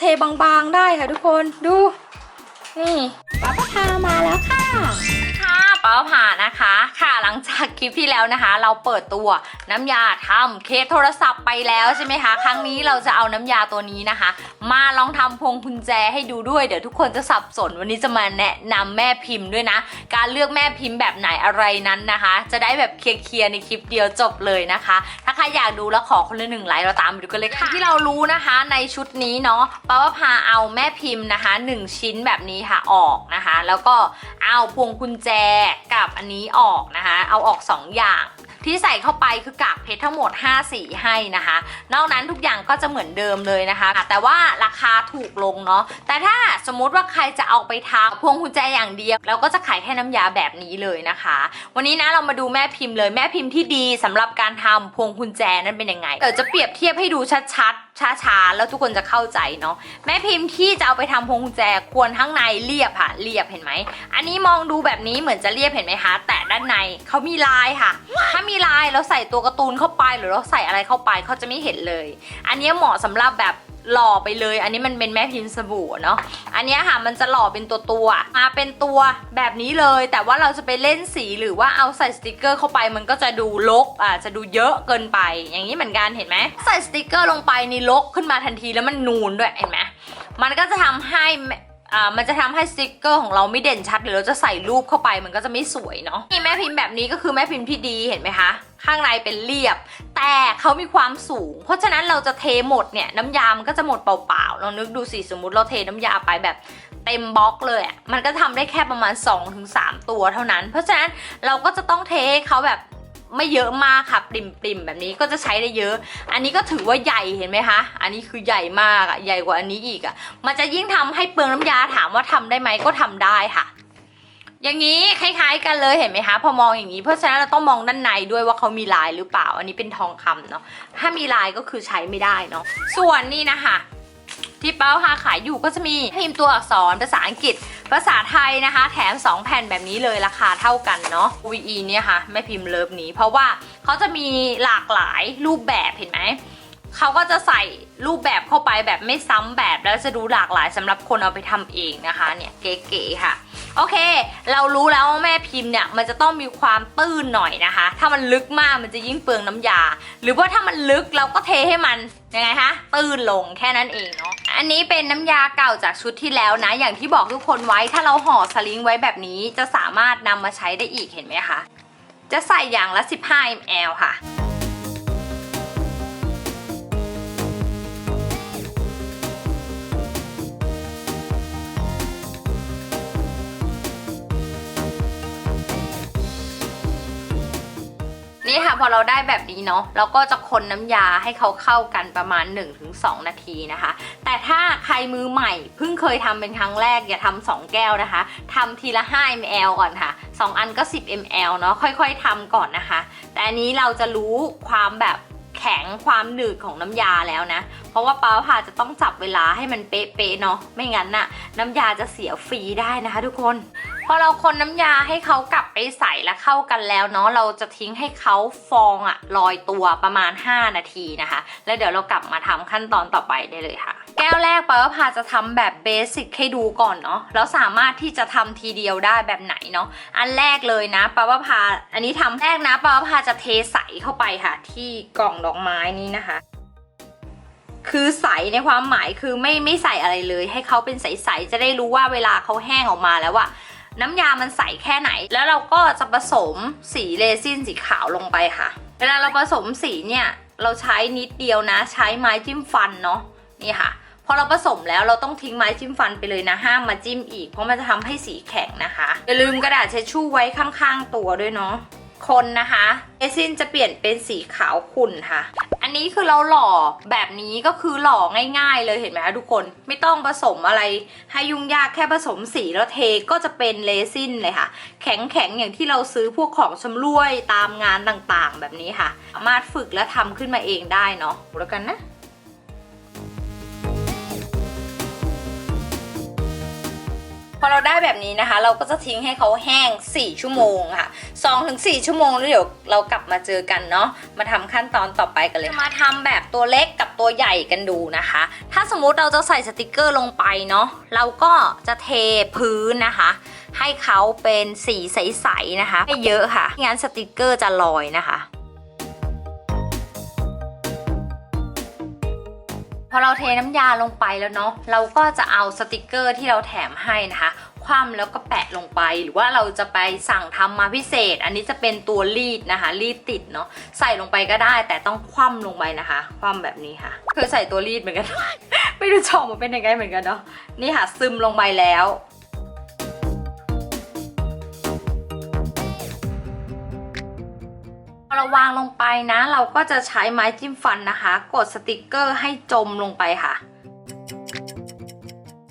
เทบางๆได้ค่ะทุกคนดู นี่ป้าปพามาแล้วค่ะค่ะป้าผ่านะคะ ค่ะหลังจากคลิปที่แล้วนะคะ เราเปิดตัวน้ำยาทำเคสโทรศัพท์ไปแล้วใช่ไหมคะครั้งนี้เราจะเอาน้ำยาตัวนี้นะคะ มาลองทำพวงกุญแจให้ดูด้วยเดี๋ยวทุกคนจะสับสนวันนี้จะมาแนะนำแม่พิมพ์ด้วยนะ การเลือกแม่พิมพ์แบบไหนอะไรนั้นนะคะ จะได้แบบเคลียร์ๆในคลิปเดียวจบเลยนะคะ ครอยากดูแล้วขอคนละหนึ่งไลค์เราตามไปดูกันเลยค่ะที่เรารู้นะคะในชุดนี้เนาะป้าว่าพาเอาแม่พิมพ์นะคะหนึ่งชิ้นแบบนี้ค่ะออกนะคะ แล้วก็เอาพวงกุญแจกับอันนี้ออกนะคะ เอาออกสองอย่าง ที่ใส่เข้าไปคือกากเพชรทั้งหมด 5 สีให้นะคะ นอกนั้นทุกอย่างก็จะเหมือนเดิมเลยนะคะ แต่ว่าราคาถูกลงเนาะแต่ถ้าสมมุติว่าใครจะเอาไปทำพวงกุญแจอย่างเดียวเราก็จะขายแค่น้ำยาแบบนี้เลยนะคะ วันนี้นะเรามาดูแม่พิมพ์เลยแม่พิมพ์ที่ดีสำหรับการทำพวงกุญแจนั้นเป็นยังไงเดี๋ยวจะเปรียบเทียบให้ดูชัดๆช้าๆแล้วทุกคนจะเข้าใจเนาะแม่พิมพ์ที่จะเอาไปทำพวงกุญแจควรทั้งในเรียบค่ะเรียบเห็นไหมอันนี้มองดูแบบนี้เหมือนจะเรียบเห็นไหมคะ แต่ด้านในเขามีลายค่ะถ้ามีีลายเราใส่ตัวการ์ตูนเข้าไป หรือเราใส่อะไรเข้าไปเขาจะไม่เห็นเลย อันนี้เหมาะสำหรับแบบหล่อไปเลย อันนี้มันเป็นแม่พิมพ์สบู่เนาะ อันนี้ค่ะมันจะหล่อเป็นตัวตัวมาเป็นตัวแบบนี้เลย แต่ว่าเราจะไปเล่นสีหรือว่าเอาใส่สติกเกอร์เข้าไปมันก็จะดูลกอ่าจะดูเยอะเกินไป อย่างนี้เหมือนกันเห็นไหมใส่สติกเกอร์ลงไปนี่ลกขึ้นมาทันทีแล้วมันนูนด้วยเห็นไหมมันก็จะทำให้ อ่ามันจะทำให้สติกเกอร์ของเราไม่เด่นชัดหรือเราจะใส่รูปเข้าไปมันก็จะไม่สวยเนาะนี่แม่พิมพ์แบบนี้ก็คือแม่พิมพ์ที่ดีเห็นไหมคะ ข้างในเป็นเรียบ แต่เขามีความสูง เพราะฉะนั้นเราจะเทหมดเนี่ยน้ำยามันก็จะหมดเปล่าๆลองนึกดูสิสมมติเราเทน้ำยาไปแบบเต็มบล็อกเลยอะมันก็ทำได้แค่ประมาณ 2-3 ตัวเท่านั้น เพราะฉะนั้นเราก็จะต้องเทเขาแบบ ไม่เยอะมากค่ะปริมๆแบบนี้ก็จะใช้ได้เยอะ อันนี้ก็ถือว่าใหญ่เห็นไหมคะ อันนี้คือใหญ่มากอะใหญ่กว่าอันนี้อีกอะมันจะยิ่งทำให้เปลืองน้ำยาถามว่าทำได้ไหมก็ทำได้ค่ะ อย่างนี้คล้าย ๆ กันเลยเห็นไหมคะ พอมองอย่างนี้เพราะฉะนั้นเราต้องมองด้านในด้วยว่าเขามีลายหรือเปล่า อันนี้เป็นทองคำเนาะถ้ามีลายก็คือใช้ไม่ได้เนาะส่วนนี่นะคะที่เป้าหาขายอยู่ก็จะมีพิมพ์ตัวอักษรภาษาอังกฤษ ภาษาไทยนะคะ แถม 2 แผ่นแบบนี้เลยราคาเท่ากันเนาะ VE เนี่ยค่ะแม่พิมพ์เลิฟนี้ เพราะว่าเขาจะมีหลากหลายรูปแบบเห็นไหมเขาก็จะใส่รูปแบบเข้าไปแบบไม่ซ้ำแบบแล้วจะดูหลากหลายสำหรับคนเอาไปทำเองนะคะ เนี่ยเก๋ๆค่ะ โอเค เรารู้แล้วว่าแม่พิมพ์เนี่ยมันจะต้องมีความตื้นหน่อยนะคะ ถ้ามันลึกมากมันจะยิ่งเปลืองน้ำยา หรือว่าถ้ามันลึกเราก็เทให้มันยังไงคะตื้นลงแค่นั้นเองเนาะ อันนี้เป็นน้ำยาเก่าจากชุดที่แล้วนะ อย่างที่บอกทุกคนไว้ถ้าเราห่อสลิงไว้แบบนี้จะสามารถนำมาใช้ได้อีกเห็นไหมคะ จะใส่อย่างละ 15 ml ค่ะ นี่ค่ะพอเราได้แบบนี้เนาะเราก็จะคนน้ำยาให้เขาเข้ากันประมาณ 1-2 นาทีนะคะ แต่ถ้าใครมือใหม่เพิ่งเคยทำเป็นครั้งแรกอย่าทำสองแก้วนะคะทำทีละ 5 ml ก่อนค่ะ 2 อันก็ 10 ml เนาะค่อยๆทำก่อนนะคะ แต่อันนี้เราจะรู้ความแบบแข็งความหนืดของน้ำยาแล้วนะ เพราะว่าป้าผ่าจะต้องจับเวลาให้มันเป๊ะๆเนาะ ไม่งั้นน่ะ น้ำยาจะเสียฟรีได้นะคะทุกคน พอเราคนน้ำยาให้เขากลับไปใส่และเข้ากันแล้วเนาะเราจะทิ้งให้เขาฟองอะลอยตัวประมาณ 5 นาทีนะคะ แล้วเดี๋ยวเรากลับมาทำขั้นตอนต่อไปได้เลยค่ะ แก้วแรกปาว่าพาจะทำแบบเบสิกให้ดูก่อนเนาะแล้วสามารถที่จะทำทีเดียวได้แบบไหนเนาะอันแรกเลยนะปาว่าพาอันนี้ทำแรกนะปาว่าพาจะเทใสเข้าไปค่ะ ที่กล่องดอกไม้นี้นะคะคือใสในความหมายคือไม่ไม่ใส่อะไรเลย ให้เขาเป็นใสๆจะได้รู้ว่าเวลาเขาแห้งออกมาแล้วอะ น้ำยามันใสแค่ไหน แล้วเราก็จะผสมสีเรซินสีขาวลงไปค่ะ เวลาเราผสมสีเนี่ย เราใช้นิดเดียวนะ ใช้ไม้จิ้มฟันเนาะนี่ค่ะพอเราผสมแล้วเราต้องทิ้งไม้จิ้มฟันไปเลยนะห้ามมาจิ้มอีก เพราะมันจะทำให้สีแข็งนะคะอย่าลืมกระดาษเช็ดชู่ไว้ข้างๆตัวด้วยเนาะคนนะคะเรซินจะเปลี่ยนเป็นสีขาวขุ่นค่ะ นนี้คือเราหล่อแบบนี้ก็คือหล่อง่าย ๆ เลยเห็นไหมคะทุกคนไม่ต้องผสมอะไรให้ยุ่งยากแค่ผสมสีแล้วเทก็จะเป็นเลซินเลยค่ะ แข็งๆอย่างที่เราซื้อพวกของชำร่วยตามงานต่างๆ แบบนี้ค่ะ สามารถฝึกและทำขึ้นมาเองได้เนาะแล้วกันนะ พอเราได้แบบนี้นะคะ เราก็จะทิ้งให้เขาแห้ง 4 ชั่วโมงค่ะ2ถึง4ชั่วโมงแล้วเดี๋ยวเรากลับมาเจอกันเนาะมาทำขั้นตอนต่อไปกันเลยมาทำแบบตัวเล็กกับตัวใหญ่กันดูนะคะ ถ้าสมมุติเราจะใส่สติกเกอร์ลงไปเนาะเราก็จะเทพื้นนะคะ ให้เขาเป็นสีใสๆนะคะไม่เยอะค่ะไม่งั้นสติกเกอร์จะลอยนะคะ พอเราเทน้ำยาลงไปแล้วเนาะเราก็จะเอาสติกเกอร์ที่เราแถมให้นะคะคว่ำแล้วก็แปะลงไป หรือว่าเราจะไปสั่งทำมาพิเศษ อันนี้จะเป็นตัวรีดนะคะ รีดติดเนาะใส่ลงไปก็ได้ แต่ต้องคว่ำลงไปนะคะ คว่ำแบบนี้ค่ะเคยใส่ตัวรีดเหมือนกัน ไม่รู้ชอบมันเป็นยังไงเหมือนกันเนาะนี่ค่ะซึมลงไปแล้ว พอเราวางลงไปนะ เราก็จะใช้ไม้จิ้มฟันนะคะ กดสติกเกอร์ให้จมลงไปค่ะ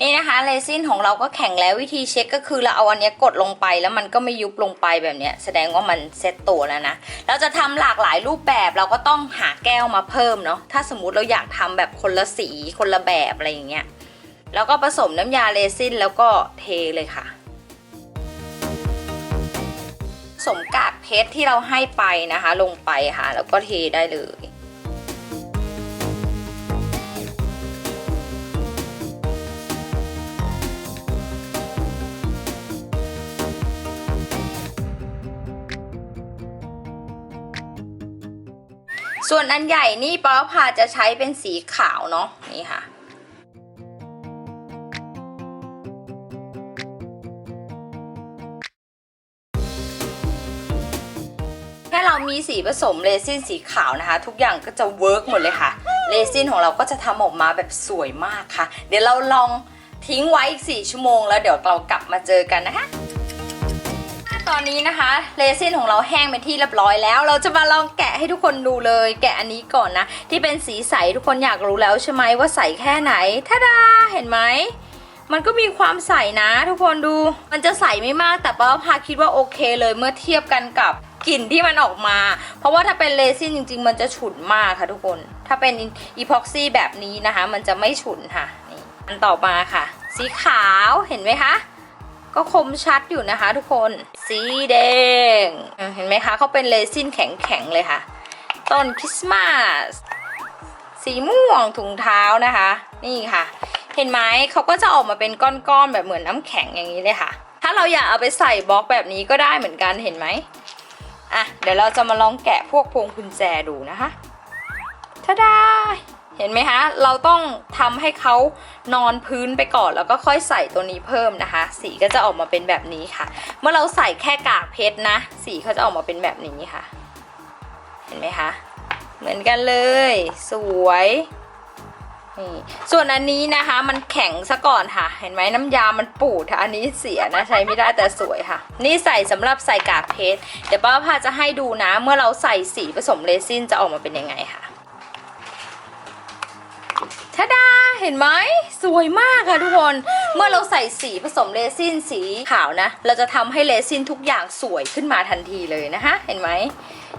นี่นะคะเรซินของเราก็แข็งแล้ววิธีเช็คก็คือเราเอาอันนี้กดลงไปแล้วมันก็ไม่ยุบลงไปแบบนี้แสดงว่ามันเซ็ตตัวแล้วนะ เราจะทำหลากหลายรูปแบบเราก็ต้องหาแก้วมาเพิ่มเนาะถ้าสมมุติเราอยากทำแบบคนละสีคนละแบบอะไรอย่างเงี้ยแล้วก็ผสมน้ำยาเรซินแล้วก็เทเลยค่ะ สมกากเพชรที่เราให้ไปนะคะ ลงไปค่ะ แล้วก็เทได้เลยส่วนอันใหญ่นี่ป้าพาจะใช้เป็นสีขาวเนาะนี่ค่ะ ค่เรามีสีผสมเรซินสีขาวนะคะ ทุกอย่างก็จะเวิร์กหมดเลยค่ะเรซินของเราก็จะทำออกมาแบบสวยมากค่ะ เดี๋ยวเราลองทิ้งไว้อีก 4 ชั่วโมง แล้วเดี๋ยวเรากลับมาเจอกันนะคะ ตอนนี้นะคะเรซินของเราแห้งเป็นที่เรียบร้อยแล้ว เราจะมาลองแกะให้ทุกคนดูเลย แกะอันนี้ก่อนนะ ที่เป็นสีใสทุกคนอยากรู้แล้วใช่ไหมว่าใสแค่ไหนทาดาเห็นไหมมันก็มีความใสนะทุกคนดู มันจะใสไม่มากแต่ป้าพาคิดว่าโอเคเลยเมื่อเทียบกันกับ กลิ่นที่มันออกมา เพราะว่าถ้าเป็นเรซินจริง ๆ มันจะฉุนมากค่ะทุกคน ถ้าเป็นอีพ็อกซี่แบบนี้นะคะ มันจะไม่ฉุนค่ะนี่อันต่อมาค่ะ สีขาวเห็นไหมคะก็คมชัดอยู่นะคะทุกคน สีแดง เห็นไหมคะเขาเป็นเรซินแข็งๆเลยค่ะ ต้นคริสต์มาส สีม่วงถุงเท้านะคะ นี่ค่ะ เห็นไหมเขาก็จะออกมาเป็นก้อนๆแบบเหมือนน้ำแข็งอย่างนี้เลยค่ะ ถ้าเราอยากเอาไปใส่บล็อกแบบนี้ก็ได้เหมือนกันเห็นไหม อะเดี๋ยวเราจะมาลองแกะพวกพวงกุญแจดูนะคะทาดาเห็นไหมคะ เราต้องทำให้เขานอนพื้นไปก่อน แล้วก็ค่อยใส่ตัวนี้เพิ่มนะคะ สีก็จะออกมาเป็นแบบนี้ค่ะ เมื่อเราใส่แค่กากเพชรนะ สีเขาจะออกมาเป็นแบบนี้ค่ะ เห็นไหมคะ เหมือนกันเลย สวย นี่ส่วนอันนี้นะคะมันแข็งซะก่อนค่ะ เห็นไหมน้ำยามันปูดค่ะอันนี้เสียนะใช้ไม่ได้แต่สวยค่ะ นี่ใส่สำหรับใส่กากเพชรเดี๋ยวป้าพาจะให้ดูนะ เมื่อเราใส่สีผสมเรซินจะออกมาเป็นยังไงค่ะทาดาเห็นไหมสวยมากค่ะทุกคน เมื่อเราใส่สีผสมเรซินสีขาวนะ เราจะทำให้เรซินทุกอย่างสวยขึ้นมาทันทีเลยนะคะ เห็นไหม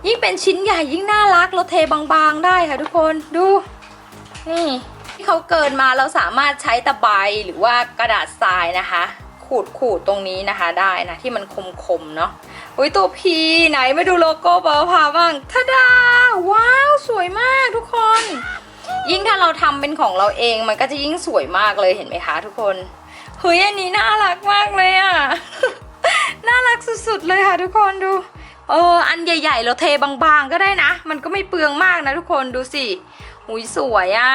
ยิ่งเป็นชิ้นใหญ่ยิ่งน่ารักเราเทบางๆได้ค่ะทุกคนดูนี่ ที่เขาเกินมาเราสามารถใช้ตะไบหรือว่ากระดาษทรายนะคะ ขูดขูดตรงนี้นะคะได้นะที่มันคมๆเนาะอุ้ยตัวพีไหนมาดูโลโก้เบอร์พาบ้างทาดา ว้าว สวยมากทุกคน ยิ่งถ้าเราทำเป็นของเราเองมันก็จะยิ่งสวยมากเลยเห็นไหมคะทุกคนเฮ้ยอันนี้น่ารักมากเลยอะ่ะน่ารักสุดๆเลยค่ะทุกคนดูเอออันใหญ่ๆ เราเทบางๆก็ได้นะ มันก็ไม่เปลืองมากนะทุกคนดูสิหุยสวยอะ่ะ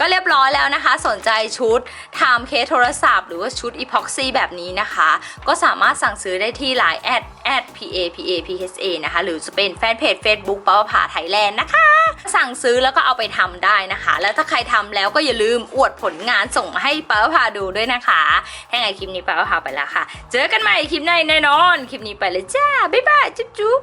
ก็เรียบร้อยแล้วนะคะ สนใจชุดไทม์เคสโทรศัพท์หรือว่าชุดอีพ็อกซี่แบบนี้นะคะ ก็สามารถสั่งซื้อได้ที่ Line แอดแอด pa pa pha นะคะ หรือจะเป็นแฟนเพจ Facebook ป้าผาไทยแลนด์นะคะ สั่งซื้อแล้วก็เอาไปทำได้นะคะ แล้วถ้าใครทำแล้วก็อย่าลืมอวดผลงานส่งมาให้ป้าผาดูด้วยนะคะถ้าไงคลิปนี้ป้าผาไปแล้วค่ะ เจอกันใหม่คลิปหน้าแน่นอน คลิปนี้ไปเลยจ้า บ๊ายบาย จุ๊บจุ๊บ